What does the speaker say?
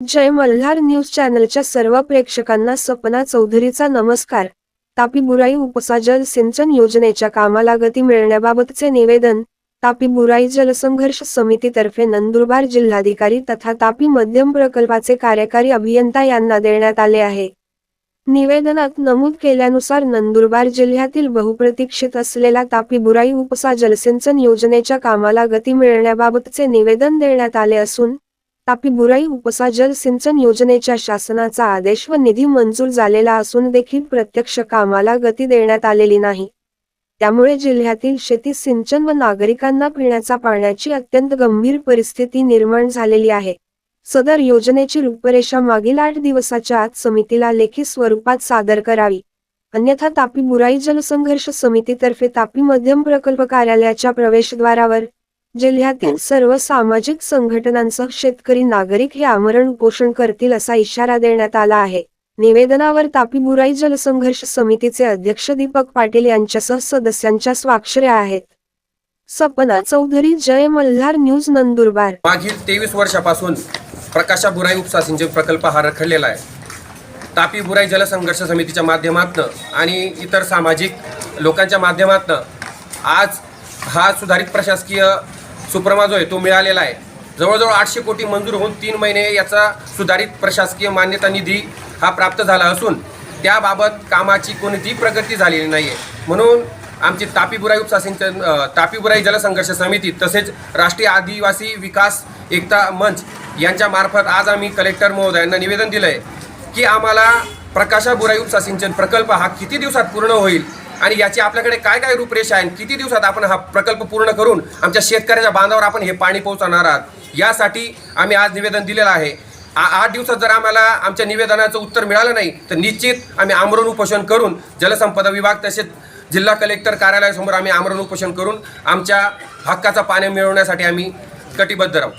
जय Malhar news चॅनलच्या सर्व प्रेक्षकांना सपना चौधरीचा नमस्कार. तापी बुराई उपसा जल सिंचन योजनेच्या कामाला गती मिळण्याबाबतचे निवेदन तापी बुराई जलसंघर्ष समितीतर्फे नंदुरबार जिल्हाधिकारी तथा तापी मध्यम प्रकल्पाचे कार्यकारी अभियंता यांना देण्यात आले आहे. निवेदनात नमूद केल्यानुसार नंदुरबार जिल्ह्यातील बहुप्रतीक्षित असलेला तापी बुराई उपसा जलसिंचन योजनेच्या कामाला गती मिळण्याबाबतचे निवेदन देण्यात आले असून तापी बुराई उपसा जलसिंचन योजनेच्या शासनाचा आदेश व निधी मंजूर झालेला असून देखील प्रत्यक्ष कामाला गती देण्यात आलेली नाही. त्यामुळे जिल्ह्यातील शेती सिंचन व नागरिकांना पिण्याचा पाण्याची अत्यंत गंभीर परिस्थिती निर्माण झालेली आहे. सदर योजनेची रूपरेषा मागील आठ दिवसाच्या आत समितीला लेखी स्वरूपात सादर करावी. अन्यथा तापी बुराई जलसंघर्ष समितीतर्फे तापी मध्यम प्रकल्प कार्यालयाच्या प्रवेशद्वारावर जिल्ह्यातील सर्व सामाजिक संघटनांसह शेतकरी नागरिक हे आमरण उपोषण करतील असा इशारा देण्यात आला आहे. निवेदनावर तापी बुराई जलसंघर्ष समितीचे अध्यक्ष दीपक पाटील यांच्यासह सदस्यांच्या स्वाक्षऱ्या आहेत. सपना चौधरी जय मल्हार न्यूज नंदुरबार. मागील तेवीस वर्षापासून प्रकाशा बुराई उपसा सिंचन प्रकल्प हा रखडलेला आहे. तापी बुराई जलसंघर्ष समितीच्या माध्यमातनं आणि इतर सामाजिक लोकांच्या माध्यमातनं आज हा सुधारित प्रशासकीय सुप्रमा जो आहे तो मिळालेला आहे. जवळजवळ आठशे कोटी मंजूर होऊन तीन महिने याचा सुधारित प्रशासकीय मान्यता निधी हा प्राप्त झाला असून त्याबाबत कामाची कोणतीही प्रगती झालेली नाही आहे म्हणून आमची तापी बुराई उपसा सिंचन तापी बुराई जलसंघर्ष समिती तसेच राष्ट्रीय आदिवासी विकास एकता मंच यांच्या मार्फत आज आम्ही कलेक्टर महोदयांना निवेदन दिलं आहे की आम्हाला प्रकाशा बुराई उपसा सिंचन प्रकल्प हा किती दिवसात पूर्ण होईल आणि याची आपल्याकडे काय काय रूपरेषा आहे किती दिवसात आपण हा प्रकल्प पूर्ण करून आमच्या शेतकऱ्याच्या बांधावर आपण हे पाणी पोहोचवणार आहात? यासाठी आम्ही आज निवेदन दिलेलं आहे. आ आठ दिवसात जर आम्हाला आमच्या निवेदनाचं उत्तर मिळालं नाही तर निश्चित आम्ही आमरण उपोषण करून जलसंपदा विभाग तसेच जिल्हा कलेक्टर कार्यालयासमोर आम्ही आमरण उपोषण करून आमच्या हक्काचा पाणी मिळवण्यासाठी आम्ही कटिबद्ध राहू.